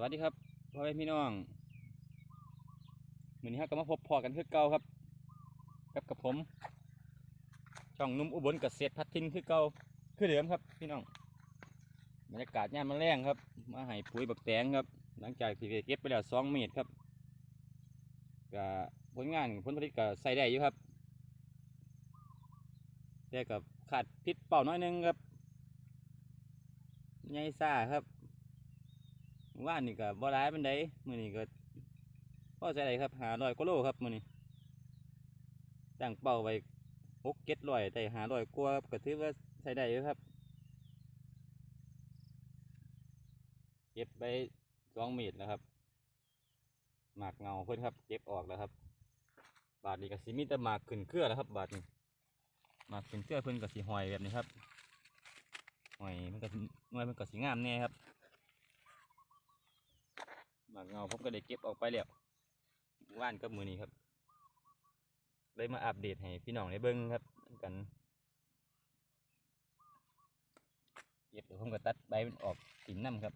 สวัสดีครับพ่อแม่พี่น้องวันนี้เราก็มาพบพอกันคือเก่าครับกับกับผมช่องนุ่มอุบลเกษตรพัฒทินคือเก่าคือเดิมครับ พี่น้องบรรยากาศย่ามมาแรงครับ มาให้ปุ๋ยบักแตงครับ หลังจากที่เก็บไปแล้วสองเมตรครับก็ผลงานผลผลิตก็ใส่ได้อยู่ครับแต่กับขาดพิษเป่าน้อยหนึงครับใหญ่ซ่าครับ ว่านนี่ก็บ่ร้ายมันไดมือนี้ก็พอใจได้ครับหาร้อยกโลครับมือนี้ตั้งเป้าไว้หกเจ็ดร้อยแต่หาร้อยกว่าก็ถือว่าใช้ได้อยู่ครับเก็บไปสองเมตรแล้วครับหมากเงาเพิ่นครับเก็บออกแล้วครับ บาดนี้ก็สิมีแต่หมากขึ้นเครือแล้วครับ บาดนี้หมากขึ้นเครือเพิ่นก็สิหอยแบบนี้ครับหอยมันก็สิหน่วยมันก็สิงามแน่ครับ หมากเงาผมก็ได้เก็บออกไปแล้วว่านกับมือนี้ครับ เลยมาอัปเดตให้พี่น้องได้เบิ้งครับกันเก็บเดี๋ยวผมก็ตัดใบมันออกกินน้ำครับ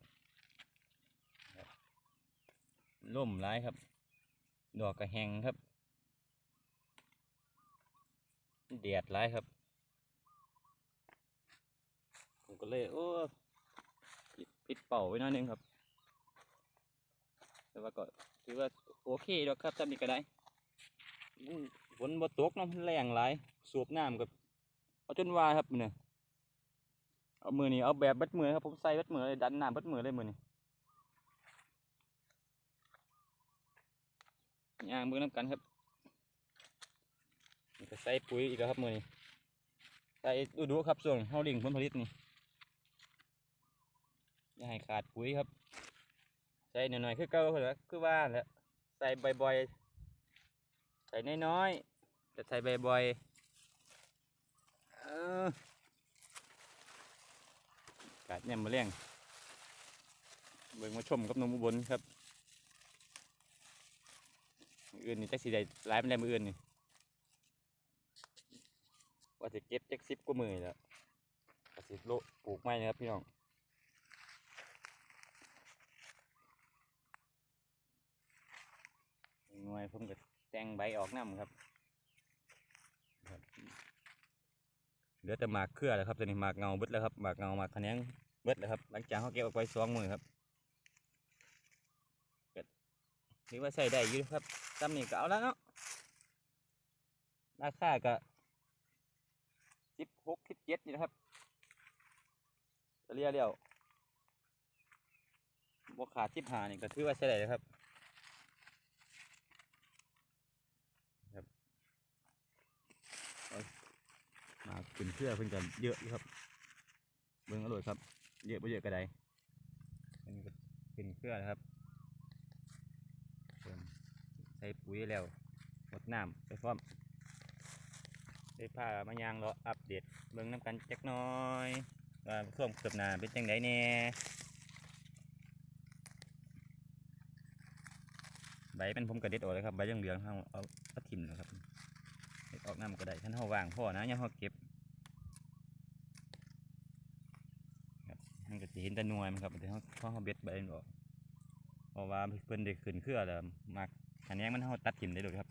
ร่มร้ายครับ ดอกกระแหงครับแดดร้ายครับ ผมก็เลยโอ้ปิดเป่าไว้น้อยนึงครับ แต่ว่าก็ถือว่าโอเคดอกครับจำนี้ก็ได้ฝนบ่ตกน้ำแรงหลายสูบน้ำกับเอาจนว่าครับเนี่ยเอามือนี่เอาแบบบัดมือครับผมใส่บัดมือเลยดันน้ำบัดมือเลยมือนี่ย่างมือน้ำกันครับก็ใส่ปุ๋ยอีกแล้วครับมือนี่ใส่ดูดูครับส่วนเฮาลิงผลผลิตนี่อย่าให้ขาดปุ๋ยครับ ใส่หน่อยๆคือเก่าเหรอคือว่าแหละใส่บ่อยๆใส่น้อยๆจะใส่บ่อยๆออกาดเนี่ยมาเลี้ยงเบิ่งมาชมกับนมอุบลครับมืออื่นนี่จักสิได้หลายมันได้มืออื่นนี่ว่าจะเก็บจักสิบกว่ามือแล้วก็สิโลปลูกไม้นะครับพี่น้อง หน่วยผมก็แต่งใบออกน้ำครับเหลือแต่หมากเครือแล้วครับตอนนี้หมากเงาเบิดแล้วครับหมากเงาหมากขะแขนงเบิดแล้วครับ หลังจากเขาเก็บออกไปสองมือครับก็ถือว่าใส่ได้อยู่ครับตำนี้ก็เอาแล้วเนาะราคาก็สิบหกสิบเจ็ดนี่นะครับเฉลี่ยเดียวบวขาดสิบหานี่ก็ถือว่าใช้ได้เลยครับ ขึ้นเครือเพิ่นกันเยอะครับ เบิ่งอร่อยครับ เยอะไปเยอะก็ไดอันนี้ก็ขึ้นเครือนะครับใส่ปุ๋ยแล้วหมดน้ำไปพร้อมได้ผ้ามายางรออัปเดตเบิ่งน้ำกันจักน้อยว่าช่วงเกือบนาเป็นจังไดแน่ใบเป็นผมกระเด็ดออกเลยครับใบเหลืองๆเอาเอาเอาทิ่มนะครับเฮ็ดออกน้ำก็ได้ท่านเฮาวางพ่อนะยังเฮาเก็บมันก็สิ เห็นแต่นวยมันครับแต่เฮาเฮาเบ็ดใบมันออกเพราะว่าเพิ่นได้ขึ้นเครือแล้วมักขันแยงมันเฮาตัดถิ่มได้เลยครับ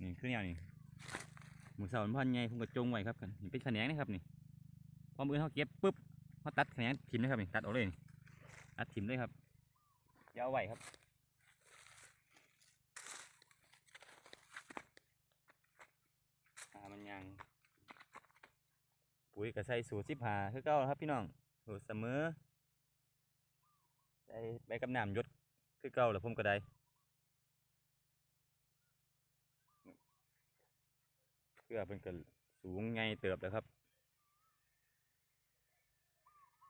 นี่คือแนวนี้หมูเสามันพันใหญ่ผมก็จงไว้ครับกันนี่เป็นขันแยงนะครับนี่พอมือเฮาเก็บปุ๊บเฮาตัดขันแยงถิ่มเลยครับนี่ตัดออกเลยนี่ตัดถิ่มเลยครับยาเอาไว้ครับมันยังปุ๋ยก็ใสสูตรสิบหาคือเก่าครับพี่น้อง สูตรเสมอใส่ใบกับน้ำยดคือเก่าแหละผมก็ได้เพื่อเป็นกันสูงไงเติบแล้วครับ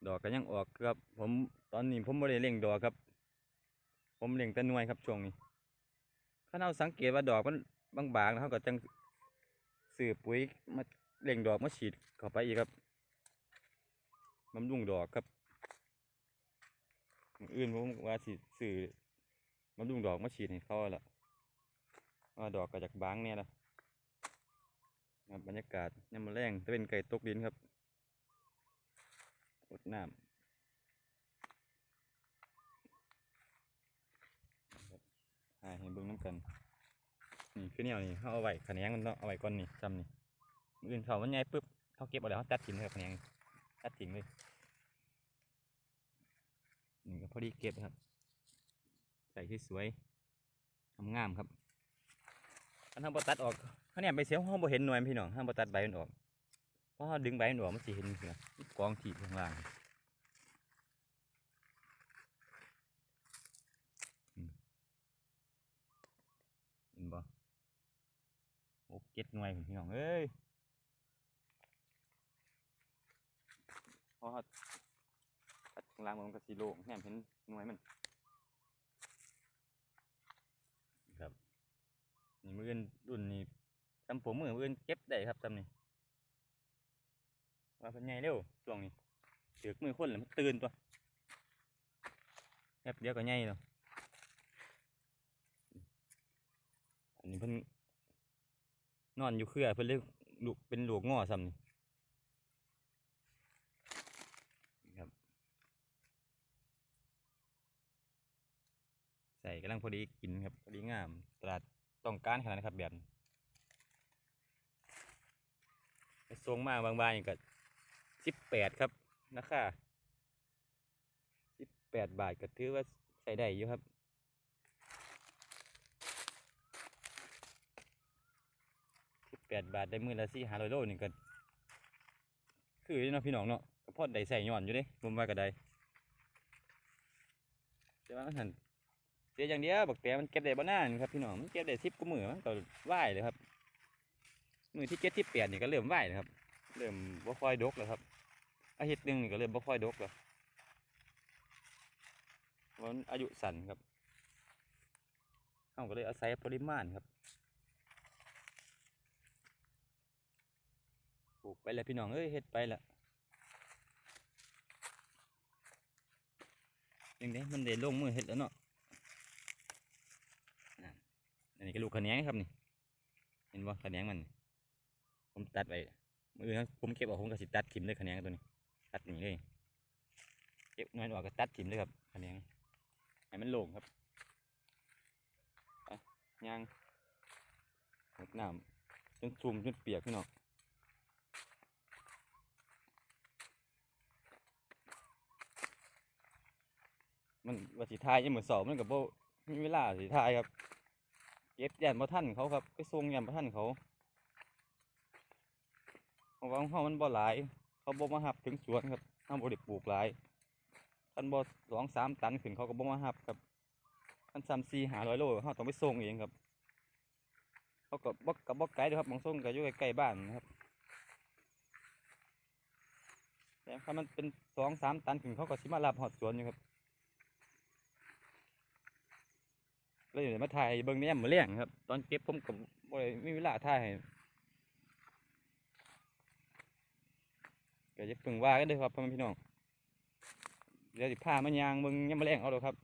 ดอกก็ยังออกครับ ผมตอนนี้ผมไม่ได้เล่งดอกครับ ผมเล่งแต่น่วยครับช่วงนี้ถ้าเราสังเกตว่าดอกมันบางๆแล้วเขาก็จังซื้อปุ๋ยมาเล่งดอกมาฉีดเข้าไปอีกครับ มันรุงดอกครับอื่นผมว่าสิสื่อมันดุงดอกมาฉีดให้เขาละว่าดอกกรจากบางเนี่ยละบรรยากาศเนี่ยมันแรงจะเป็นไก่ตกดินครับอดน้ำหายเห็นเบื้งน้ำกัน นี่คือเนี่ยนี่เขาเอาไว้ขนงมันเอาไว้ก้อนนี่จำนี่อื่นเขามันใหญ่ปุ๊บเขาเก็บเอาแล้วเขาจัดกินเลยขนง ตัดทิ้งเลยนี่ก็พอดีเก็บครับ ใส่สวยงามๆครับอันทำบตัดออกเขาเนี่ยไปเสียห้องบ่เห็นหน่วยพี่น้องห้ามบตัดใบมันออกเพราะเขาดึงใบมันออกมันสิเห็นเสียกองที่ข้างล่างอืมเห็นบ่โอ้เก็ดหน่วยพุ่นพี่น้องเอ้ย พราะเขาตัดข้างล่างมันก็สีโล่งแหมเห็นหน่วยมัน ครับ นี่มืออื่นรุ่นนี้ทำผมมืออื่นเก็บได้ครับทำนี่ว่าเป็นไงเร็วช่วงนี้เถือกมือคนแล้วมันตื่นตัวแป๊บเดียวก็ไงแล้วอันนี้เพิ่นนอนอยู่เครือเพิ่นเลยลูกเป็นลูกง้อซ้ำนี่ครับ ใส่กำลังพอดีกินครับพอดีงาม ตลาดต้องการขนาดนะครับแบบนี้ไปส่งมากบางๆอย่างก็สิบแปดครับนะคะสิบแปดบาทก็ถือว่าใส่ได้อยู่ครับสิบแปดบาทได้มือละสี่ห้าร้อยโลนี่ก็คืออยู่เนาะพี่น้องเนาะก็พอได้ใส่ย้อนอยู่เด้ผมว่าก็ได้แต่ว่ามันหัน เสียอย่างเดียวบักแต่มันเก็บได้บ่นานครับพี่น้องมันเก็บได้สิบกว่ามือมันก็ไหวเลยครับ มือที่เจ็ดที่แปดนี่ก็เริ่มไหวเลยครับ เริ่มบ่ค่อยดกแล้วครับอาทิตย์หนึ่งนี่ก็เริ่มบ่ค่อยดกแล้วมันอายุสั้นครับเขาก็เลยอาศัยปริมาณครับปลูกไปแล้วพี่น้องเอ้ยเฮ็ดไปละยังไงมันได้ลงมือเฮ็ดแล้วเนาะนั่น อันนี้ก็ลูกขะแหนงครับนี่ เห็นบ่ขะแหนงมัน ผมตัดไว้มืออนผมเก็บออกผมก็สิตัดถิ่มเลยขะแหนงตัวนี้ ตัดหนีเลย เก็บหน้อยออกก็ตัดถิ่มเลยครับขะแหนงให้มันโล่งครับย่างหดน้ำจนซุ่มจนเปียกพี่น้องมันว่าสิทายยังเหมือนสอบมันกับโบมีเวลาสิทายครับ เก็บยันบ่ท่านเขาครับไปส่งยันบ่ท่านเขาเพราะว่าของเขามันบ่หลาย เขาบ่มาหับถึงสวนครับเขาบ่ได้ปลูกหลายท่านบ่สองสามตันขึ้นเขาก็บ่มาหับครับท่านสามสี่หาร้อยโลเขาต้องไปส่งเองครับเขาก็บ่กับบ่ไกลเด้อครับบางส่งก็อยู่ใกล้ๆบ้านนะครับแต่ถ้ามันเป็นสองสามตันขึ้นเขาก็สิมารับหอดสวนอยู่ครับ เลยมาถ่ายเบิ่งในยมามมื้อแลงครับ ตอนเก็บผมก็บ่ได้มีเวลาถ่ายก็จะเพิ่งว่ากันเด้อครับพ่อแม่พี่น้องเดี๋ยวสิพามันยางเบิ่งเนี้ยมามมื้อแลงเอาเด้อครับ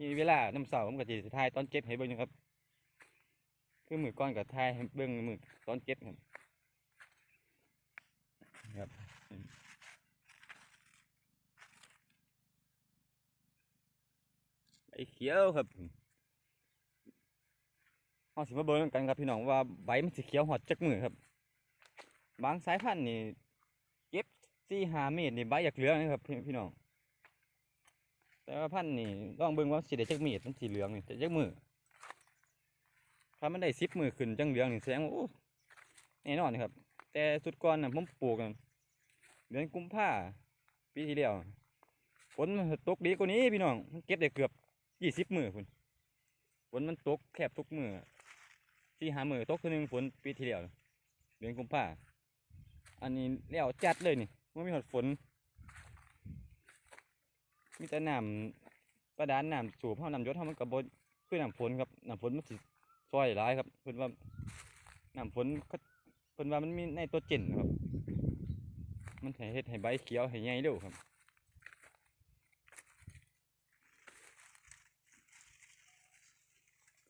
มีเวลาน้ำเสาผมก็สิถ่ายตอนเก็บให้เบิ่งอยู่ครับ คือมือก่อนก็ถ่ายเบิ่งมือตอนเก็บครับครับ ไอ้เขียวครับเราสิมาเบิ่งกันครับพี่น้องว่าใบมันสีเขียวหอดจักมือครับ บางสายพันธุ์นี่เก็บสี่หาเมตรนี่ใบอยากเหลืองนะครับพี่พี่น้อง แต่ว่าพันธุ์นี่ลองเบิ่งว่าสีได้จักเมตรมันสีเหลืองนี่แต่จักมือถ้ามันได้สิบมือขึ้นจังเหลืองนี่แสดงว่าโอ้แน่นอนครับ แต่สุดก่อนน่ะผมปลูกกันเดือนกุมภาปีที่แล้วฝนมันตกดีกว่านี้พี่น้อง มันเก็บได้เกือบ ยี่สิบมือคุณฝนมันตกแคบทุกมือสี่หามือตกคือหนึ่งฝนปีที่แล้วเดือนกุมภาอันนี้แล้วจัดเลยนี่ไม่มีหดฝน มีแต่น้ำประดานน้ำสูบเท่าน้ำยศเท่ามันกับบคือน้ำฝนครับน้ำฝนมันสิซอยหลายครับเพิ่นว่าน้ำฝนเพิ่นว่ามันมีในตัวเจนครับ มันให้เฮ็ดให้ใบเขียวให้ใหญ่เร็วครับ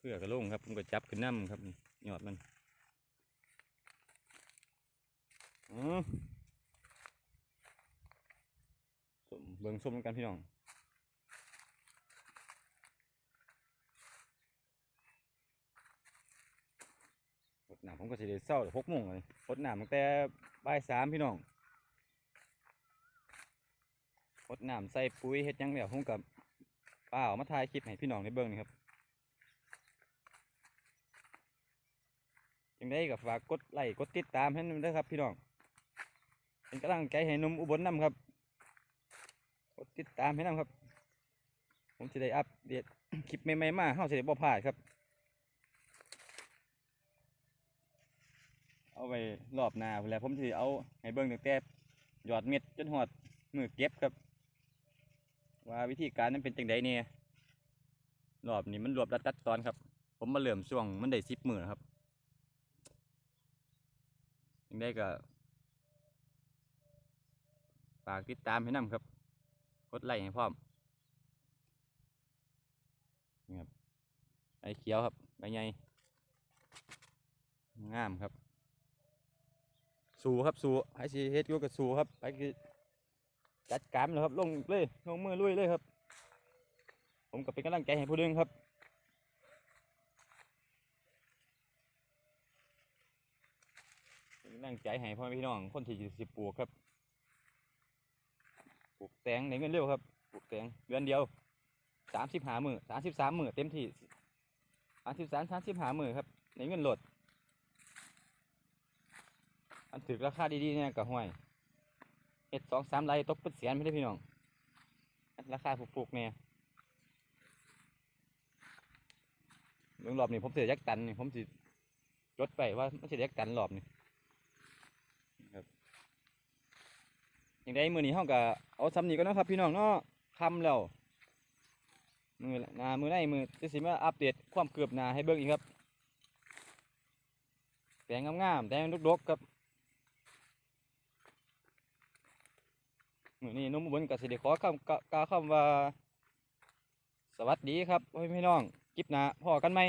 พื่อกระลงครับผมก็จับขึ้นน้ำครับหยอดมันสมเบิ่งส้มกันพี่น้องอดหนามผมก็สิเดเศร้าเดี๋ยวพกมุ่งเลยอดหนามตั้งแต่บ่ายสามพี่น้องอดหนามใส่ปุ๋ยเฮ็ดยังเดี๋ยวผมกับเปล่ามาทายคลิปให้พี่น้องในเบิ่งนี่ครับ ยังได้กับฝากกดไลค์กดติดตามให้นำด้วยครับ พี่น้องเป็นกำลังใจให้นมอุบลนำครับ กดติดตามให้นำครับ ผมจะได้อัปเดตคลิปใหม่ๆมาเฮาสิได้บ่พลาดครับ เอาไว้รอบหน้าแล้วผมสิเอาให้เบิ่งตั้งแต่หยอดเม็ดจนหอดมือเก็บครับ ว่าวิธีการนั้นเป็นจังไดเนี่ยรอบนี้มันรวบรัดตัดตอนครับ ผมมาเริ่อมช่วงมันได้สิบมือครับ ยังได้ก็ฝากติดตามให้นำครับ กดไลค์ให้พร้อมนี่ครับไอเขียวครับใบใหญ่งามครับ สูครับสู้ไอ้สิเฮ็ดอยู่กับสูครับไอ้คือจัดการเลยครับลงเลยลงมือลุยเลยครับ ผมก็เป็นกำลังใจให้ผู้หนึงครับเป็นกำ ลังใจให้พ่อแม่พี่น้องคนที่สิบปลูกครับปลูกแตงในเงินเร็วครับปลูกแตงเดือนเดียวสามสิบหามือสามสิบสามมือเต็มที่สามสิบสามสามสิบหามือครับในเงินหลดอันถือราคาดีๆเนี่ยกับห้วยเห็ดสองสามไรตกเป็นแสนไม่ได้พี่น้องราคาผูกๆเนี่ยเรื่องรอบนี้ผมเสียยักตันนี่ผมสิจดไปว่ามันเสียยักตันรอบนี้ครับ อย่างใดมือนี้ห้องกับเอาซ้ำนี้ก็นะครับพี่น้องเนาะคำแล้วมือละหนามือไหนมือจะสิมาอัปเดตความเกือบหนาให้เบิ่งอีกครับแปลงงามๆแปลงดกๆครับมือนี้นุ่มอุบลกสิได้ขอคำกาคำว่า สวัสดีครับพี่น้องคลิปหน้าพอกันไหม